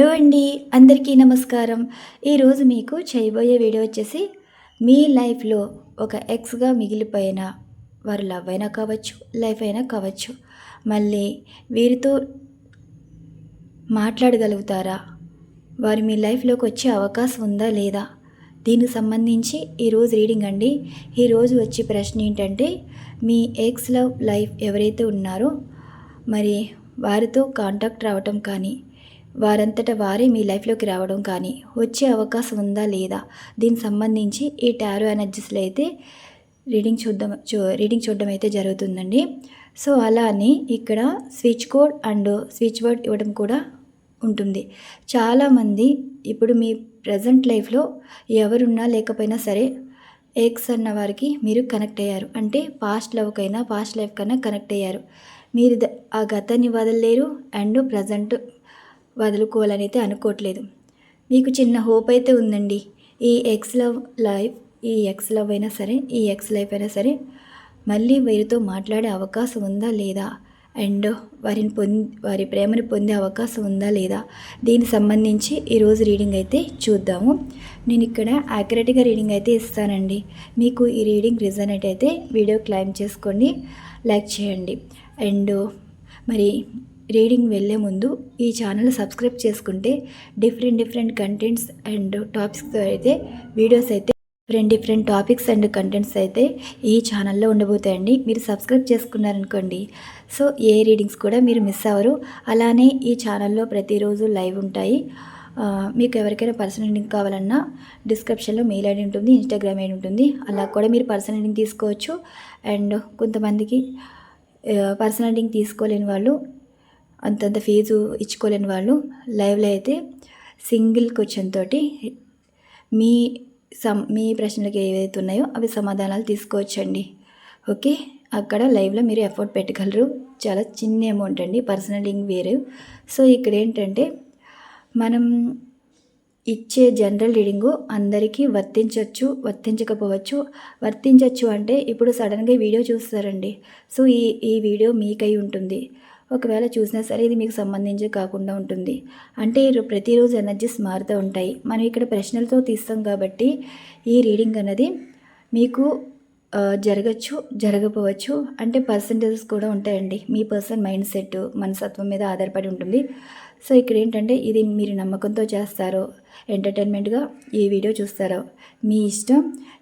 Hello అండి అందరికీ నమస్కారం. ఈరోజు మీకు చేయబోయే వీడియో వచ్చేసి మీ లైఫ్లో ఒక ఎక్స్గా మిగిలిపోయిన వారు లవ్ అయినా కావచ్చు లైఫ్ అయినా కావచ్చు మళ్ళీ వీరితో మాట్లాడగలుగుతారా? వారు మీ లైఫ్లోకి వచ్చే అవకాశం ఉందా లేదా? దీనికి సంబంధించి ఈరోజు రీడింగ్ అండి. ఈరోజు వచ్చే ప్రశ్న ఏంటంటే మీ ఎక్స్ లవ్ లైఫ్ ఎవరైతే ఉన్నారో మరి వారితో కాంటాక్ట్ రావటం కానీ వారంతట వారే మీ లైఫ్లోకి రావడం కానీ వచ్చే అవకాశం ఉందా లేదా? దీనికి సంబంధించి ఈ టారో ఎనర్జీస్లో అయితే రీడింగ్ చూద్దాం చూ రీడింగ్ చూడడం అయితే జరుగుతుందండి. సో అలానే ఇక్కడ switch code and switch board ఇవ్వడం కూడా ఉంటుంది. చాలామంది ఇప్పుడు మీ ప్రజెంట్ లైఫ్లో ఎవరున్నా లేకపోయినా సరే ఎక్స్ అన్న వారికి మీరు కనెక్ట్ అయ్యారు. అంటే పాస్ట్ లవ్కైనా పాస్ట్ లైఫ్ కన్నా కనెక్ట్ అయ్యారు. మీరు ఆ గతాన్ని వదలలేరు అండ్ ప్రజెంట్ వదులుకోవాలని అయితే అనుకోవట్లేదు. మీకు చిన్న హోప్ అయితే ఉందండి. ఈ ఎక్స్ లవ్ లైఫ్ ఈ ఎక్స్ లవ్ అయినా సరే ఈ ఎక్స్ లైఫ్ అయినా సరే మళ్ళీ వీరితో మాట్లాడే అవకాశం ఉందా లేదా? అండ్ వారిని పొంది వారి ప్రేమను పొందే అవకాశం ఉందా లేదా? దీనికి సంబంధించి ఈరోజు రీడింగ్ అయితే చూద్దాము. నేను ఇక్కడ యాక్యురేట్గా రీడింగ్ అయితే ఇస్తానండి. మీకు ఈ రీడింగ్ రిజనేట్ అయితే వీడియో క్లైమ్ చేసుకోండి లైక్ చేయండి. అండ్ మరి రీడింగ్ వెళ్ళే ముందు ఈ ఛానల్ సబ్స్క్రైబ్ చేసుకుంటే డిఫరెంట్ డిఫరెంట్ కంటెంట్స్ అండ్ టాపిక్స్తో అయితే వీడియోస్ అయితే different different topics and contents అయితే ఈ ఛానల్లో ఉండబోతాయండి. మీరు సబ్స్క్రైబ్ చేసుకున్నారనుకోండి. సో ఏ రీడింగ్స్ కూడా మీరు మిస్ అవ్వరు. అలానే ఈ ఛానల్లో ప్రతిరోజు లైవ్ ఉంటాయి. మీకు ఎవరికైనా పర్సనల్ రీడింగ్ కావాలన్నా డిస్క్రిప్షన్లో మెయిల్ ఐడి ఉంటుంది ఇన్స్టాగ్రామ్ ఐడి ఉంటుంది. అలా కూడా మీరు పర్సనల్ రీడింగ్ తీసుకోవచ్చు. అండ్ కొంతమందికి పర్సనల్ రీడింగ్ తీసుకోలేని వాళ్ళు అంతంత ఫీజు ఇచ్చుకోలేని వాళ్ళు లైవ్లో అయితే సింగిల్ క్వశ్చన్ తోటి మీ సమ్ మీ ప్రశ్నలకు ఏవైతే ఉన్నాయో అవి సమాధానాలు తీసుకోవచ్చండి. ఓకే? అక్కడ లైవ్లో మీరు ఎఫర్ట్ పెట్టగలరు. చాలా చిన్న అమౌంట్ అండి. పర్సనల్ లింక్ వేరు. సో ఇక్కడ ఏంటంటే మనం ఇచ్చే జనరల్ రీడింగు అందరికీ వర్తించవచ్చు వర్తించకపోవచ్చు. వర్తించవచ్చు అంటే ఇప్పుడు సడన్గా వీడియో చూస్తారండి. సో ఈ ఈ వీడియో మీకై ఉంటుంది. ఒకవేళ చూసినా సరే ఇది మీకు సంబంధించి కాకుండా ఉంటుంది. అంటే ప్రతిరోజు ఎనర్జీస్ మారుతూ ఉంటాయి. మనం ఇక్కడ ప్రశ్నలతో తీస్తాం కాబట్టి ఈ రీడింగ్ అన్నది మీకు జరగచ్చు జరగపోవచ్చు అంటే పర్సంటేజెస్ కూడా ఉంటాయండి. మీ పర్సన్ మైండ్ సెట్ మనసత్వం మీద ఆధారపడి ఉంటుంది. సో ఇక్కడ ఏంటంటే ఇది మీరు నమ్మకంతో చేస్తారో ఎంటర్టైన్మెంట్గా ఈ వీడియో చూస్తారో మీ ఇష్టం.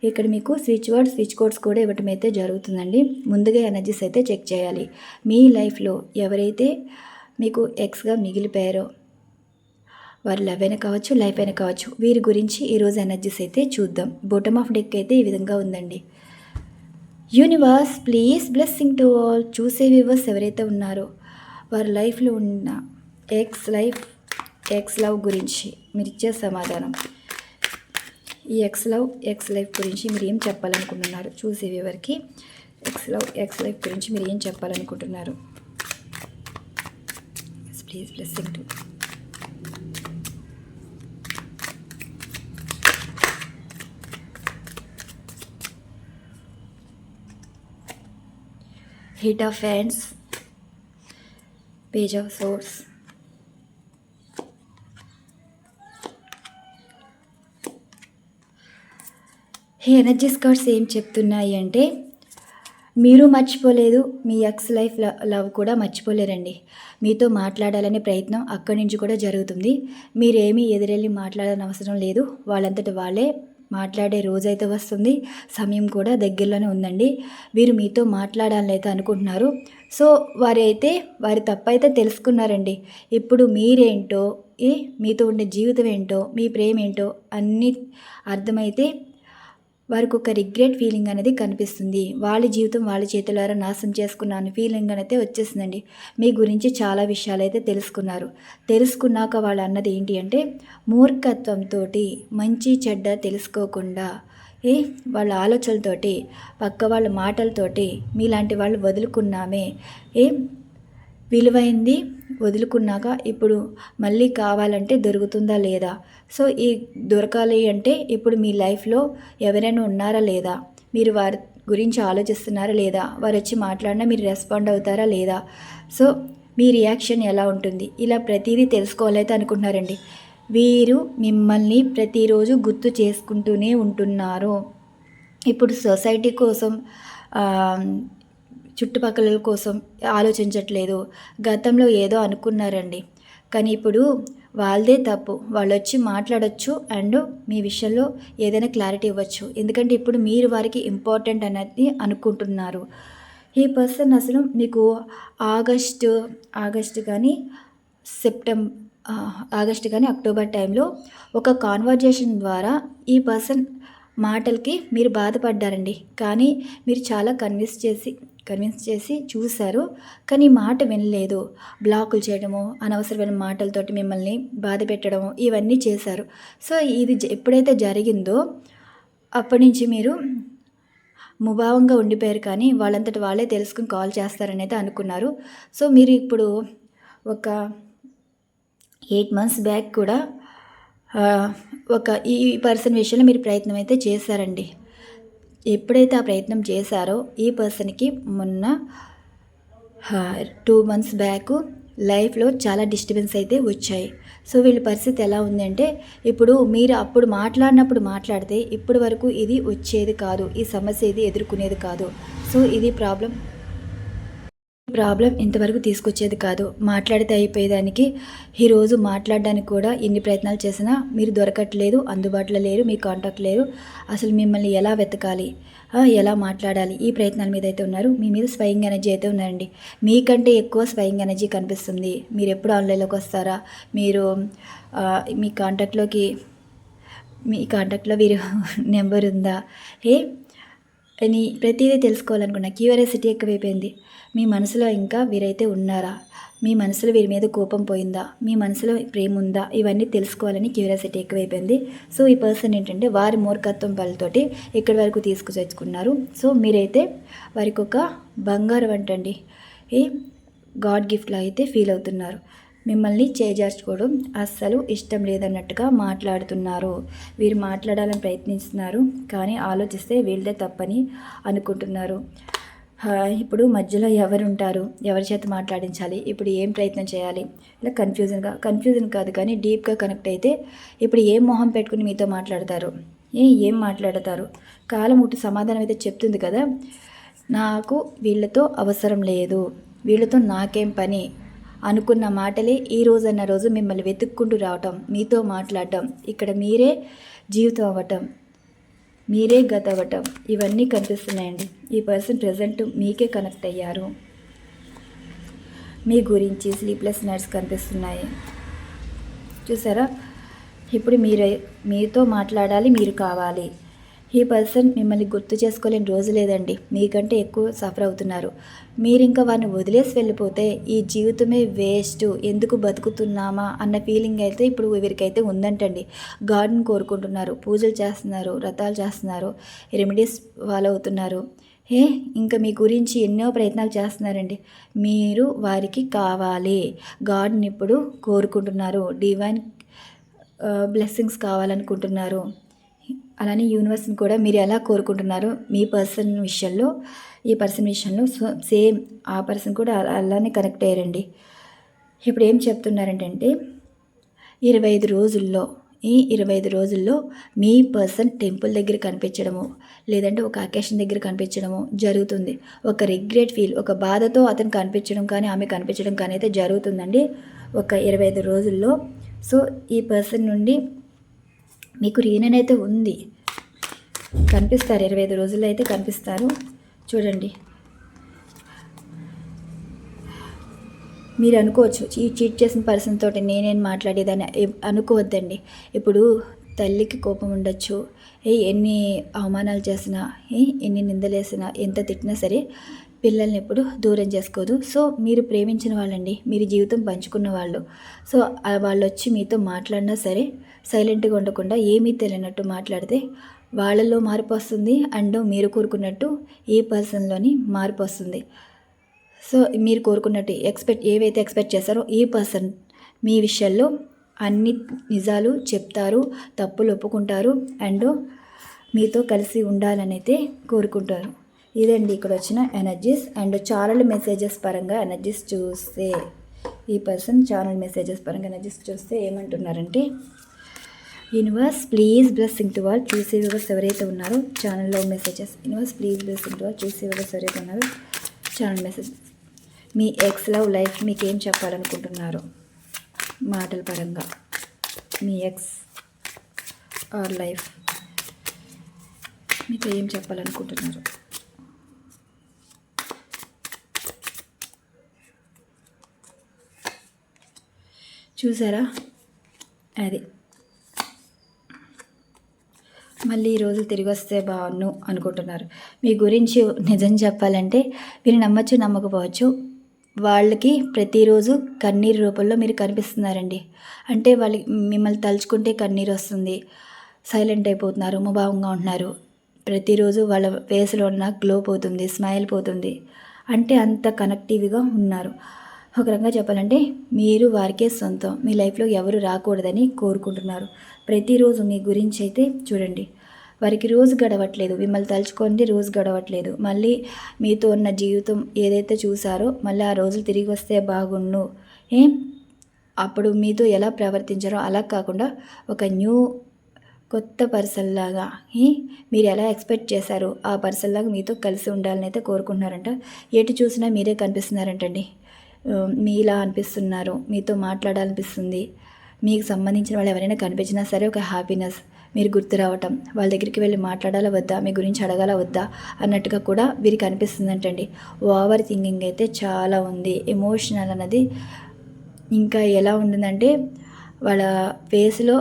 ఇక్కడ మీకు స్విచ్ వర్డ్ స్విచ్ కోడ్స్ కూడా ఇవ్వటం అయితే జరుగుతుందండి. ముందుగా ఎనర్జీస్ అయితే చెక్ చేయాలి. మీ లైఫ్లో ఎవరైతే మీకు ఎక్స్గా మిగిలిపోయారో వారి లవ్ అయినా కావచ్చు లైఫ్ అయినా కావచ్చు వీరి గురించి ఈరోజు ఎనర్జీస్ అయితే చూద్దాం. బోటమ్ ఆఫ్ డెక్ అయితే ఈ విధంగా ఉందండి. Universe please blessing to all చూసే వ్యూవర్స్ ఎవరైతే ఉన్నారో వారి లైఫ్లో ఉన్న ఎక్స్ లైఫ్ ఎక్స్ లవ్ గురించి మీరు ఇచ్చే సమాధానం. ఈ ఎక్స్ లవ్ ఎక్స్ లైఫ్ గురించి మీరు ఏం చెప్పాలనుకుంటున్నారు? చూసే వ్యూవర్కి ఎక్స్ లవ్ ఎక్స్ లైఫ్ గురించి మీరు ఏం చెప్పాలనుకుంటున్నారు? Please blessing to heat of hands page of source ఈ ఎనర్జీస్ కార్డ్స్ ఏం చెప్తున్నాయి అంటే మీరు మర్చిపోలేదు మీ ఎక్స్ లైఫ్ లవ్ కూడా మర్చిపోలేరండి మీతో మాట్లాడాలనే ప్రయత్నం అక్కడి నుంచి కూడా జరుగుతుంది మీరేమీ ఎదురెళ్ళి మాట్లాడాలని అవసరం లేదు వాళ్ళంతటి వాళ్ళే మాట్లాడే రోజైతే వస్తుంది. సమయం కూడా దగ్గరలోనే ఉందండి. వీరు మీతో మాట్లాడాలని అయితే అనుకుంటున్నారు. సో వారైతే అయితే వారి తప్పైతే తెలుసుకున్నారండి. ఇప్పుడు మీరేంటో ఏ మీతో ఉండే జీవితం ఏంటో మీ ప్రేమ ఏంటో అన్నీ అర్థమైతే వారికి ఒక రిగ్రెట్ ఫీలింగ్ అనేది కనిపిస్తుంది. వాళ్ళ జీవితం వాళ్ళ చేతులారా నాశనం చేసుకున్నాను ఫీలింగ్ అనేది వచ్చేసిందండి. మీ గురించి చాలా విషయాలు అయితే తెలుసుకున్నారు. తెలుసుకున్నాక వాళ్ళు అన్నది ఏంటి అంటే మూర్ఖత్వంతో మంచి చెడ్డ తెలుసుకోకుండా ఏ వాళ్ళ ఆలోచనలతోటి పక్క వాళ్ళ మాటలతోటి మీలాంటి వాళ్ళు వదులుకున్నామే ఏ విలువైంది వదులుకున్నాక ఇప్పుడు మళ్ళీ కావాలంటే దొరుకుతుందా లేదా? సో ఈ దొరకాలి అంటే ఇప్పుడు మీ లైఫ్లో ఎవరైనా ఉన్నారా లేదా? మీరు వారి గురించి ఆలోచిస్తున్నారా లేదా? వారు వచ్చి మాట్లాడినా మీరు రెస్పాండ్ అవుతారా లేదా? సో మీ రియాక్షన్ ఎలా ఉంటుంది? ఇలా ప్రతిదీ తెలుసుకోవాలైతే అనుకుంటున్నారండి. వీరు మిమ్మల్ని ప్రతిరోజు గుర్తు చేసుకుంటూనే ఉంటున్నారు. ఇప్పుడు సొసైటీ కోసం చుట్టుపక్కల కోసం ఆలోచించట్లేదు. గతంలో ఏదో అనుకున్నారండి. కానీ ఇప్పుడు వాళ్ళదే తప్పు. వాళ్ళు వచ్చి మాట్లాడచ్చు అండ్ మీ విషయంలో ఏదైనా క్లారిటీ ఇవ్వచ్చు. ఎందుకంటే ఇప్పుడు మీరు వారికి ఇంపార్టెంట్ అనేది అనుకుంటున్నారు. ఈ పర్సన్ అసలు మీకు ఆగస్టు ఆగస్టు కానీ సెప్టెంబర్ ఆగస్టు కానీ అక్టోబర్ టైంలో ఒక కాన్వర్జేషన్ ద్వారా ఈ పర్సన్ మాటలకి మీరు బాధపడ్డారండి. కానీ మీరు చాలా కన్విన్స్ చేసి కన్విన్స్ చేసి చూశారు. కానీ మాట వినలేదు. బ్లాకులు చేయడము అనవసరమైన మాటలతోటి మిమ్మల్ని బాధ పెట్టడం ఇవన్నీ చేశారు. సో ఇది జ- ఎప్పుడైతే జరిగిందో అప్పటి నుంచి మీరు ముభావంగా ఉండిపోయారు కానీ వాళ్ళంతటి వాళ్ళే తెలుసుకుని కాల్ చేస్తారని అయితే అనుకున్నారు. సో మీరు ఇప్పుడు ఒక ఎయిట్ మంత్స్ బ్యాక్ కూడా ఒక ఈ పర్సన్ విషయంలో మీరు ప్రయత్నం అయితే చేశారండి. ఎప్పుడైతే ఆ ప్రయత్నం చేశారో ఈ పర్సన్కి మొన్న టూ మంత్స్ బ్యాక్ లైఫ్లో చాలా డిస్టర్బెన్స్ అయితే వచ్చాయి. సో వీళ్ళ పరిస్థితి ఎలా ఉందంటే ఇప్పుడు మీరు అప్పుడు మాట్లాడినప్పుడు మాట్లాడితే ఇప్పటి వరకు ఇది వచ్చేది కాదు ఈ సమస్య ఇది ఎదుర్కొనేది కాదు. సో ఇది ప్రాబ్లం ప్రాబ్లం ఇంతవరకు తీసుకొచ్చేది కాదు. మాట్లాడితే అయిపోయేదానికి. ఈరోజు మాట్లాడడానికి కూడా ఎన్ని ప్రయత్నాలు చేసినా మీరు దొరకట్లేదు అందుబాటులో లేరు మీ కాంటాక్ట్ లేరు. అసలు మిమ్మల్ని ఎలా వెతకాలి? ఎలా మాట్లాడాలి? ఈ ప్రయత్నాల మీద అయితే ఉన్నారు. మీ మీద స్వయంగ్ ఎనర్జీ అయితే ఉన్నారండి మీకంటే ఎక్కువ స్వయంగ్ ఎనర్జీ కనిపిస్తుంది. మీరు ఎప్పుడు ఆన్లైన్లోకి వస్తారా? మీరు మీ కాంటాక్ట్లోకి మీ కాంటాక్ట్లో వీరు నెంబర్ ఉందా? ఏ అని ప్రతిదీ తెలుసుకోవాలనుకున్నా. క్యూరియాసిటీ ఎక్కువైపోయింది. మీ మనసులో ఇంకా వీరైతే ఉన్నారా? మీ మనసులో వీరి మీద కోపం పోయిందా? మీ మనసులో ప్రేమ ఉందా? ఇవన్నీ తెలుసుకోవాలని క్యూరియాసిటీ ఎక్కువైపోయింది. సో ఈ పర్సన్ ఏంటంటే వారి మూర్ఖత్వం పళ్ళతోటి ఇక్కడి వరకు తీసుకుచేసుకున్నారు సో మీరైతే వారికి ఒక బంగారం అంటండి. ఈ గాడ్ గిఫ్ట్లో అయితే ఫీల్ అవుతున్నారు. మిమ్మల్ని చేజార్చుకోవడం అస్సలు ఇష్టం లేదన్నట్టుగా మాట్లాడుతున్నారు. వీరు మాట్లాడాలని ప్రయత్నిస్తున్నారు కానీ ఆలోచిస్తే వీళ్ళదే తప్పని అనుకుంటున్నారు. ఇప్పుడు మధ్యలో ఎవరు ఉంటారు ఎవరి చేత మాట్లాడించాలి? ఇప్పుడు ఏం ప్రయత్నం చేయాలి? ఇలా కన్ఫ్యూజన్గా కన్ఫ్యూజన్ కాదు కానీ డీప్గా కనెక్ట్ అయితే ఇప్పుడు ఏం మొహం పెట్టుకుని మీతో మాట్లాడతారు? ఏ ఏం మాట్లాడతారు? కాలం ఒకటి సమాధానం అయితే చెప్తుంది కదా? నాకు వీళ్ళతో అవసరం లేదు. వీళ్ళతో నాకేం పని? అనుకున్న మాటలే ఈ రోజన్న రోజు మిమ్మల్ని వెతుక్కుంటూ రావటం మీతో మాట్లాడటం ఇక్కడ మీరే జీవితం అవ్వటం. మీరే గత అవ్వటం ఇవన్నీ కనిపిస్తున్నాయండి. ఈ పర్సన్ ప్రజెంట్ మీకే కనెక్ట్ అయ్యారు. మీ గురించి స్లీప్లెస్ నైట్స్ కనిపిస్తున్నాయి. చూసారా? ఇప్పుడు మీరే మీతో మాట్లాడాలి మీరు కావాలి. ఈ పర్సన్ మిమ్మల్ని గుర్తు చేసుకోలేని రోజు లేదండి. మీకంటే ఎక్కువ సఫర్ అవుతున్నారు. మీరు ఇంకా వారిని వదిలేసి వెళ్ళిపోతే ఈ జీవితమే వేస్ట్. ఎందుకు బతుకుతున్నామా అన్న ఫీలింగ్ అయితే ఇప్పుడు వీరికైతే ఉందంటండి. గార్డెన్ కోరుకుంటున్నారు. పూజలు చేస్తున్నారు. వ్రతాలు చేస్తున్నారు. రెమెడీస్ ఫాలో అవుతున్నారు ఏ ఇంకా మీ గురించి ఎన్నో ప్రయత్నాలు చేస్తున్నారండి. మీరు వారికి కావాలి. గాడ్ని ఇప్పుడు కోరుకుంటున్నారు. డివైన్ బ్లెస్సింగ్స్ కావాలనుకుంటున్నారు. అలానే యూనివర్స్ని కూడా మీరు ఎలా కోరుకుంటున్నారో మీ పర్సన్ విషయంలో ఈ పర్సన్ విషయంలో సో- సేమ్ ఆ పర్సన్ కూడా అలానే కనెక్ట్ అయ్యారండి. ఇప్పుడు ఏం చెప్తున్నారంటే ఇరవై ఐదు రోజుల్లో ఈ ఇరవై ఐదు రోజుల్లో మీ పర్సన్ టెంపుల్ దగ్గర కనిపించడము లేదంటే ఒక అకేషన్ దగ్గర కనిపించడము జరుగుతుంది. ఒక రిగ్రెట్ ఫీల్ ఒక బాధతో అతను కనిపించడం కానీ ఆమె కనిపించడం కానీ అయితే జరుగుతుందండి. ఒక ఇరవై ఐదు రోజుల్లో. సో ఈ పర్సన్ నుండి మీకు రీనన్ అయితే ఉంది. కనిపిస్తారు. ఇరవై ఐదు రోజుల్లో అయితే కనిపిస్తారు. చూడండి. మీరు అనుకోవచ్చు ఈ చీట్ చేసిన పర్సన్ తోటి నేనేం మాట్లాడేదని అనుకోవద్దండి. ఇప్పుడు తల్లికి కోపం ఉండొచ్చు. ఏ ఎన్ని అవమానాలు చేసినా ఏ ఎన్ని నిందలేసినా ఎంత తిట్టినా సరే పిల్లల్ని ఎప్పుడు దూరం చేసుకోదు. సో మీరు ప్రేమించిన వాళ్ళండి. మీరు జీవితం పంచుకున్న వాళ్ళు. సో వాళ్ళు వచ్చి మీతో మాట్లాడినా సరే సైలెంట్గా ఉండకుండా ఏమీ తెలియనట్టు మాట్లాడితే వాళ్ళల్లో మార్పు వస్తుంది అండ్ మీరు కోరుకున్నట్టు ఈ పర్సన్లోని మార్పు వస్తుంది. సో మీరు కోరుకున్నట్టు ఎక్స్పెక్ట్ ఏవైతే ఎక్స్పెక్ట్ చేస్తారో ఏ పర్సన్ మీ విషయాల్లో అన్ని నిజాలు చెప్తారు తప్పులు ఒప్పుకుంటారు అండ్ మీతో కలిసి ఉండాలని అయితే కోరుకుంటారు. ఇదండి ఇక్కడ వచ్చిన ఎనర్జీస్ అండ్ ఛానల్ మెసేజెస్ పరంగా ఎనర్జీస్ చూస్తే ఈ పర్సన్ ఛానల్ మెసేజెస్ పరంగా ఎనర్జీస్ చూస్తే ఏమంటున్నారంటే యూనివర్స్ ప్లీజ్ బ్లెస్సింగ్ టు వాళ్ళు చూసే వివర్స్ ఎవరైతే ఉన్నారో ఛానల్లో messages universe please blessing to వాళ్ళు చూసే వివర్స్ ఎవరైతే ఉన్నారో ఛానల్ మెసేజెస్ మీ ఎక్స్ లవ్ లైఫ్ మీకు ఏం చెప్పాలనుకుంటున్నారు మాటల పరంగా మీ ఎక్స్ ఆర్ లైఫ్ మీకు ఏం చెప్పాలనుకుంటున్నారు. చూసారా? అది. మళ్ళీ ఈ రోజులు తిరిగి వస్తే బాగున్ను అనుకుంటున్నారు. మీ గురించి నిజం చెప్పాలంటే మీరు నమ్మచ్చు నమ్మకపోవచ్చు. వాళ్ళకి ప్రతిరోజు కన్నీరు రూపంలో మీరు కనిపిస్తున్నారండి. అంటే వాళ్ళకి మిమ్మల్ని తలుచుకుంటే కన్నీరు వస్తుంది. సైలెంట్ అయిపోతున్నారు ముభావంగా ఉంటున్నారు. ప్రతిరోజు వాళ్ళ ఫేస్లో ఉన్న గ్లో పోతుంది స్మైల్ పోతుంది. అంటే అంత కనెక్టివ్గా ఉన్నారు. ఒక రకంగా చెప్పాలంటే మీరు వారికే సొంతం. మీ లైఫ్లో ఎవరు రాకూడదని కోరుకుంటున్నారు. ప్రతిరోజు మీ గురించి అయితే చూడండి. వారికి రోజు గడవట్లేదు. మిమ్మల్ని తలుచుకోండి రోజు గడవట్లేదు. మళ్ళీ మీతో ఉన్న జీవితం ఏదైతే చూసారో మళ్ళీ ఆ రోజులు తిరిగి వస్తే బాగుండు. ఏం? అప్పుడు మీతో ఎలా ప్రవర్తించారో అలా కాకుండా ఒక న్యూ కొత్త పర్సన్ లాగా మీరు ఎలా ఎక్స్పెక్ట్ చేశారో ఆ పర్సన్ లాగా మీతో కలిసి ఉండాలని అయితే కోరుకుంటున్నారంట. ఎటు చూసినా మీరే కనిపిస్తున్నారంటండి. మీ మీలా అనిపిస్తున్నారు. మీతో మాట్లాడాలనిపిస్తుంది. మీకు సంబంధించిన వాళ్ళు ఎవరైనా కనిపించినా సరే ఒక హ్యాపీనెస్. మీరు గుర్తు రావటం వాళ్ళ దగ్గరికి వెళ్ళి మాట్లాడాలా వద్దా మీ గురించి అడగాల వద్దా అన్నట్టుగా కూడా వీరికి అనిపిస్తుందంటండి. ఓవర్ థింకింగ్ అయితే చాలా ఉంది. ఎమోషనల్ అన్నది ఇంకా ఎలా ఉంటుందంటే వాళ్ళ ఫేస్లో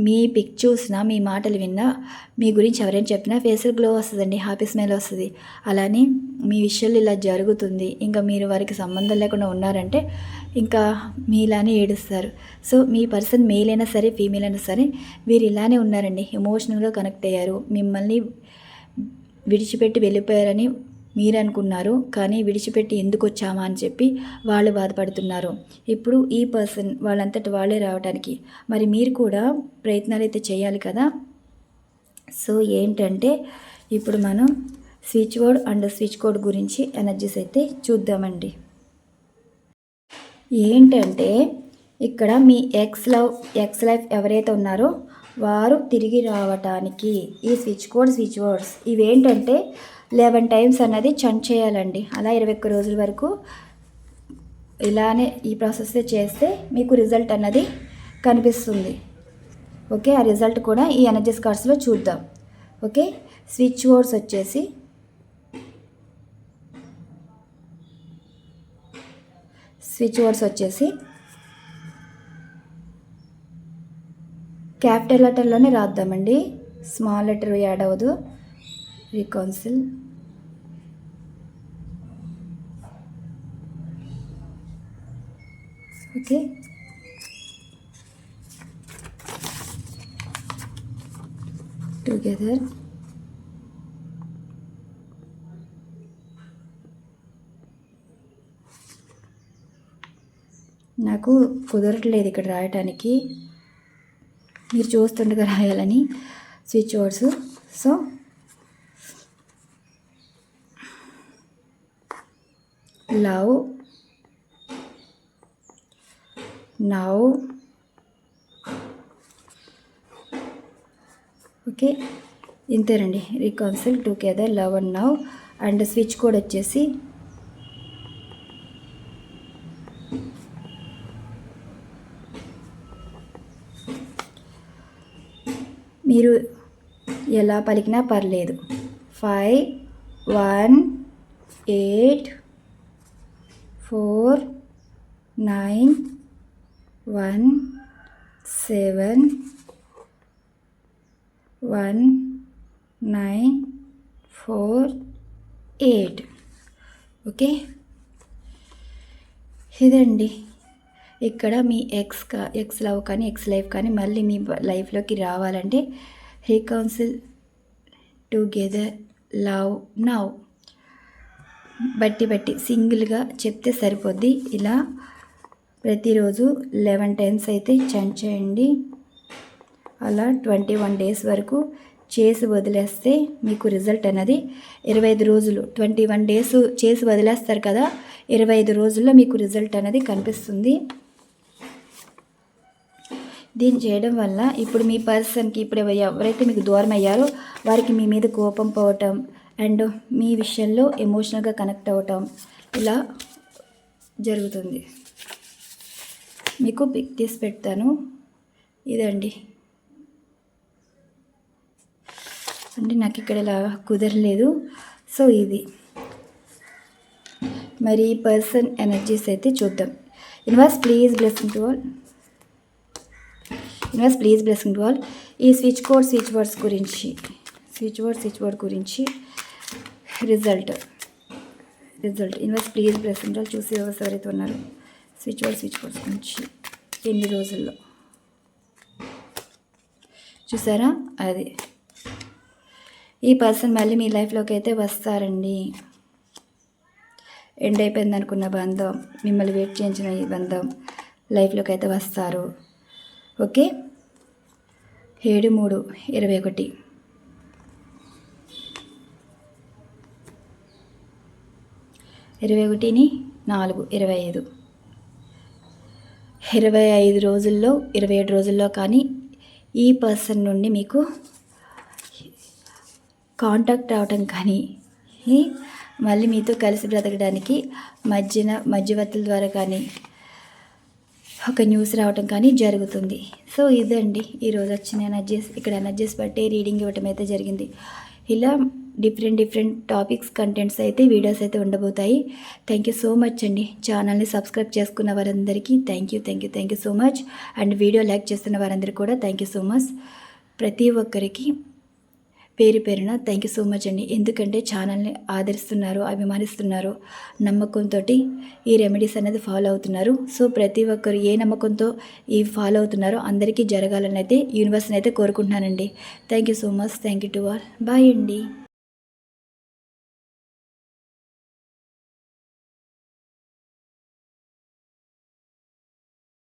మీ పిక్ చూసినా మీ మాటలు విన్నా మీ గురించి ఎవరైనా చెప్పినా ఫేస్లో గ్లో వస్తుందండి హ్యాపీ స్మైల్ వస్తుంది. అలానే మీ విషయంలో ఇలా జరుగుతుంది. ఇంకా మీరు వారికి సంబంధం లేకుండా ఉన్నారంటే ఇంకా మీలానే ఏడుస్తారు. సో మీ పర్సన్ మేల్ అయినా సరే ఫీమేల్ అయినా సరే వీరు ఇలానే ఉన్నారండి. ఎమోషనల్గా కనెక్ట్ అయ్యారు. మిమ్మల్ని విడిచిపెట్టి వెళ్ళిపోయారని మీరు అనుకున్నారు కానీ విడిచిపెట్టి ఎందుకు వచ్చామా అని చెప్పి వాళ్ళు బాధపడుతున్నారు. ఇప్పుడు ఈ పర్సన్ వాళ్ళంతటి వాళ్ళే రావడానికి మరి మీరు కూడా ప్రయత్నాలు అయితే చేయాలి కదా? సో ఏంటంటే ఇప్పుడు మనం switch board and switch code గురించి ఎనర్జీస్ అయితే చూద్దామండి. ఏంటంటే ఇక్కడ మీ ఎక్స్ లవ్ ఎక్స్ లైఫ్ ఎవరైతే ఉన్నారో వారు తిరిగి రావటానికి ఈ స్విచ్ కోడ్ స్విచ్ వర్డ్స్ ఇవేంటంటే లెవెన్ టైమ్స్ అన్నది చంట్ చేయాలండి. అలా ఇరవై ఒక్క రోజుల వరకు ఇలానే ఈ ప్రాసెస్ చేస్తే మీకు రిజల్ట్ అన్నది కనిపిస్తుంది. ఓకే? ఆ రిజల్ట్ కూడా ఈ ఎనర్జీస్ కార్డ్స్లో చూద్దాం. ఓకే? స్విచ్ బోర్డ్స్ వచ్చేసి స్విచ్ బోర్డ్స్ వచ్చేసి క్యాపిటల్ లెటర్లోనే రాద్దామండి. స్మాల్ లెటర్ యాడ్ అవ్వదు. Reconcile okay. టుగెదర్ నాకు కుదరట్లేదు ఇక్కడ రాయటానికి. మీరు చూస్తుండగా రాయాలని switch words so love now okay ఇంతేనండి reconcile together love and now and switch code వచ్చేసి మీరు ఎలా పలికినా పర్లేదు. Five one eight four nine one seven one nine four eight. Okay? ఇదండి. ఇక్కడ మీ ఎక్స్ కా ఎక్స్ లవ్ కానీ ఎక్స్ లైఫ్ కానీ మళ్ళీ మీ లైఫ్లోకి రావాలంటే రీకౌన్సిల్ టుగెదర్ లవ్ నవ్ బట్టి బట్టి సింగిల్గా చెప్తే సరిపోద్ది. ఇలా ప్రతిరోజు లెవెన్ టైమ్స్ అయితే చంట్ చేయండి. అలా ట్వంటీ వన్ డేస్ వరకు చేసి వదిలేస్తే మీకు రిజల్ట్ అనేది ఇరవై ఐదు రోజులు ట్వంటీ వన్ డేస్ చేసి వదిలేస్తారు కదా ఇరవై ఐదు రోజుల్లో మీకు రిజల్ట్ అనేది కనిపిస్తుంది. దీన్ని చేయడం వల్ల ఇప్పుడు మీ పర్సన్కి ఇప్పుడు ఎవరైతే మీకు దూరం అయ్యారో వారికి మీ మీద కోపం పోవటం అండ్ మీ విషయంలో ఎమోషనల్గా కనెక్ట్ అవ్వటం ఇలా జరుగుతుంది. మీకు పిక్ తీసి పెడతాను. ఇదండి. అంటే నాకు ఇక్కడ ఇలా కుదరలేదు. సో ఇది. మరి పర్సన్ ఎనర్జీస్ అయితే చూద్దాం. Universe please blessing to all universe please blessing to all ఈ స్విచ్ కోడ్ స్విచ్ వర్డ్స్ గురించి. స్విచ్ వర్డ్ స్విచ్ వర్డ్ గురించి result result universe please blessing to all చూసి ఎవరైతే ఉన్నారు. స్విచ్ బోర్డ్ స్విచ్ బోర్డ్ నుంచి ఎన్ని రోజుల్లో? చూసారా? అది. ఈ పర్సన్ మళ్ళీ మీ లైఫ్లోకి అయితే వస్తారండి. ఎండ్ అయిపోయింది అనుకున్న బంధం మిమ్మల్ని వెయిట్ చేయించిన ఈ బంధం లైఫ్లోకి అయితే వస్తారు. ఓకే? ఏడు మూడు ఇరవై ఒకటి. ఇరవై ఒకటిని నాలుగు ఇరవై ఐదు. ఇరవై ఐదు రోజుల్లో ఇరవై ఏడు రోజుల్లో కానీ ఈ పర్సన్ నుండి మీకు కాంటాక్ట్ అవటం కానీ మళ్ళీ మీతో కలిసి బ్రతకడానికి మధ్యన మధ్యవర్తుల ద్వారా కానీ ఒక న్యూస్ రావటం కానీ జరుగుతుంది. సో ఇదండి. ఈరోజు వచ్చిన ఎనర్జీస్ ఇక్కడ ఎనర్జీస్ బట్టి రీడింగ్ ఇవ్వటం అయితే జరిగింది. ఇలా డిఫరెంట్ డిఫరెంట్ టాపిక్స్ కంటెంట్స్ అయితే వీడియోస్ అయితే ఉండబోతాయి. థ్యాంక్ యూ సో మచ్ అండి. ఛానల్ని సబ్స్క్రైబ్ చేసుకున్న వారందరికీ thank you thank you thank you so much and video like చేస్తున్న వారందరికీ కూడా థ్యాంక్ యూ సో మచ్ ప్రతి ఒక్కరికి పేరు పేరున థ్యాంక్ యూ సో మచ్ అండి. ఎందుకంటే ఛానల్ని ఆదరిస్తున్నారు అభిమానిస్తున్నారు నమ్మకంతో ఈ రెమెడీస్ అనేది ఫాలో అవుతున్నారు. సో ప్రతి ఒక్కరు ఏ నమ్మకంతో ఈ ఫాలో అవుతున్నారో అందరికీ జరగాలని అయితే యూనివర్స్ని అయితే కోరుకుంటున్నానండి. Thank you so much thank you to all bye అండి.